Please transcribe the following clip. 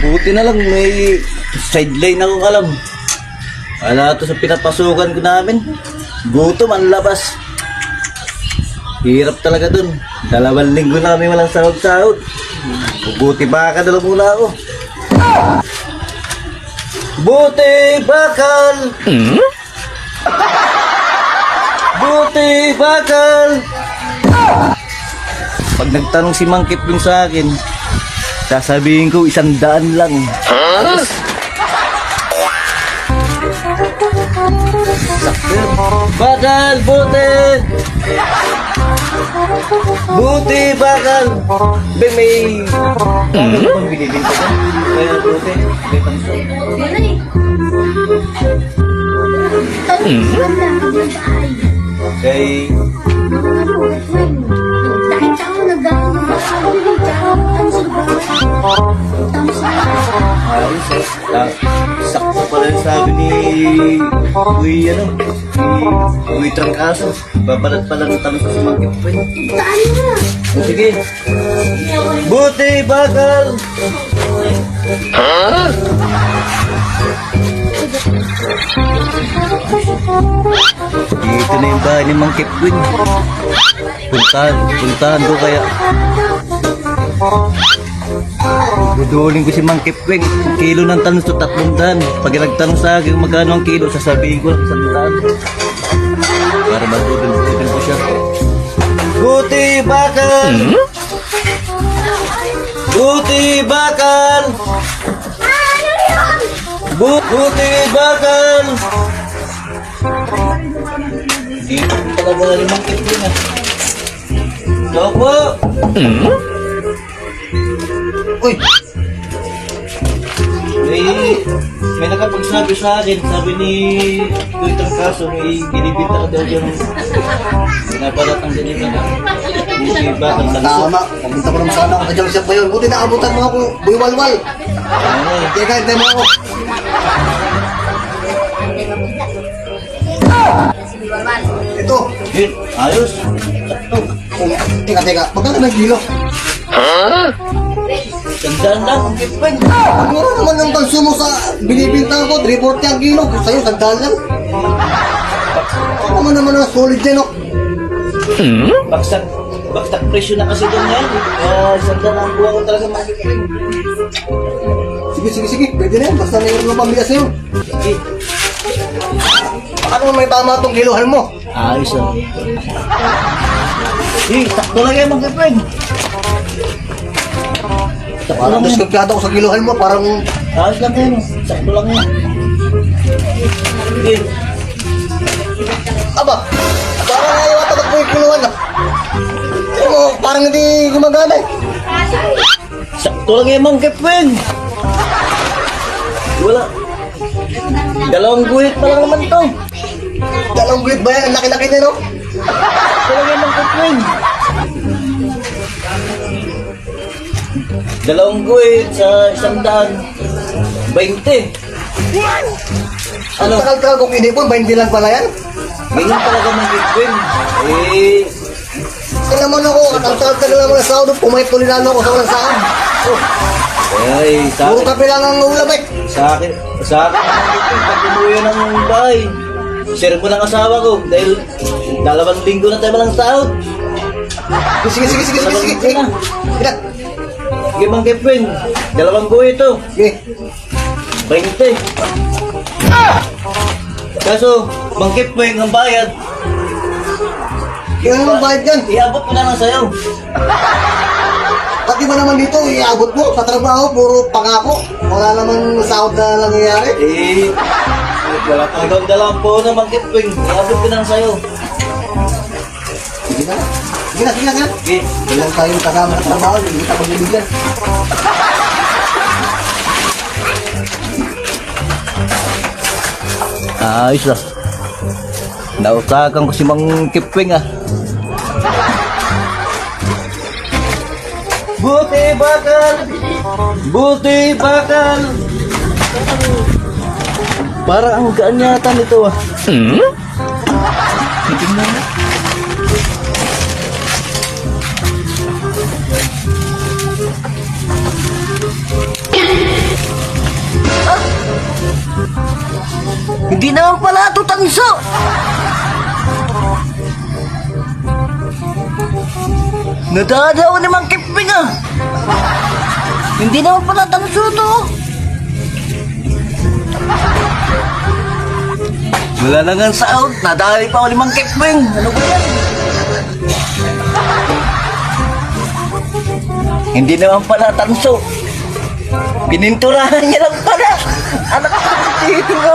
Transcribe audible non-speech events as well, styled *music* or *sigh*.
Buti na lang may sideline ako alam. Wala to sa pinapasukan ko namin. Gutom ang labas. Hirap talaga dun. Dalawang linggo namin walang sahod-sahod. Buti baka na lang muna ako. Buti bakal! Buti bakal! Pag nagtanong si Mang Kipling sa akin, sasabihin ko isang daan lang. Bakal! Buti! Buti! Bakal! Be, may... Ano bang binibinta ka? Kaya buti, may tanso. Yan na eh. Wala, sabi ni... Uy, ano? Ni... Uy, Trangkaso. Babalat pala ng tanong sa Mang Kipling. Daan mo na. Sige. Buti, bakal! Dito na yung bahay ni Mang Kipling. Puntahan, puntahan ko kaya. Duduling ko si Mang Kipling. Kilo ng tanong to tatlong daan. Pag nagtanong sa akin magkano ang kilo, sasabihin ko lang isang daan. Para madudul-dudul ko siya. Buti bakal! Buti bakal! Bu- Buti bakal! Dito talaga na limang kipling ah. Hello po! Uy! May, may nakapagsabi sa akin, sabi ni Twitter Kaso, may binibinta ka daw dyan. Napalat ang ganito na. Buti bakal tanso. Tama. Pumunta ko naman sana ako sa junk shop ngayon. Buti naabutan mo ako. Buywalwal. Ano eh. Kaya kahit mo ako. Ito. Yun, ayos. Oh, teka, teka. Magkano na kilo? Tandaan lang, ang. Ano naman ang konsumo sa binibintang ko? 340 ang kilo. Sa'yo, tagdaan lang. Ano naman naman ang solid yan, oh. Bagsak, bagsak presyo na kasi doon yan. Kaya sandaan ang buwan ko talaga mga kipling. Sige, sige, sige. Pwede na yan. Basta mayroon ng pamilya sa'yo. Sige, Ano may tama itong kilohan mo? ayos ah. Eh, sakto lang yan mga kipling. Parang yan. diskumpiyado ko sa kilohan mo. Parang Ayos lang yan. Sakto lang yan. Aba, parang ayaw ata ko yung kiluhan ah. Mo, parang hindi gumagana eh. sakto lang yan mga kipling. Wala. Dalawang guhit pa lang naman to. Dalawang gulit ba yan? Ang laki-laki niya, no? Sakto lang yan kipling. Dalawang guhit sa isang daan. 20. Ano? Ano? Takal-takal kong inipon, 20 lang pala yan. Ganyan talaga kipling. Eh, Kaya naman ako, katal-tagal naman na sahod, ko nilalo ako sa walang sahod. Ay, sa puro akin, kape lang ang ulam eh. sa akin, sa akin, mga kipling, pag umuwi ng bahay, share mo ng asawa ko dahil dalawang linggo na tayo walang sahod. Sige, sige, sige, sige, sige. Sige, sige. na. Sige mga kipling, dalawang guhit to. Sige. 20. Kaso, Mang Kipweng ang bayad, Kaya naman bayad yan. iabot ko na lang sa'yo. Pati ba naman dito, iabot mo sa trabaho, puro pangako. Wala naman sahod na nangyayari. Eh, wala talagang dalawang po na Mang Kipweng, iabot ko na lang sa'yo. Sige na. Na, sige na. Okay, Walang tayong kasama sa trabaho, hindi kita pagbibigyan. ayos ah. Nautakan ko si Mang Kipweng ah. Buti bakal! Buti bakal! Parang ang gaan yata nito ah. Hindi tanso. Nadadaw ni Mang Kiping ah. Hindi naman pala tanso to. Wala na nga sahod. Nadali pa ni Mang Kiping. Ano ba yan? Hindi naman pala tanso. Pininturahan niya lang pala. Anak *laughs* ko dito.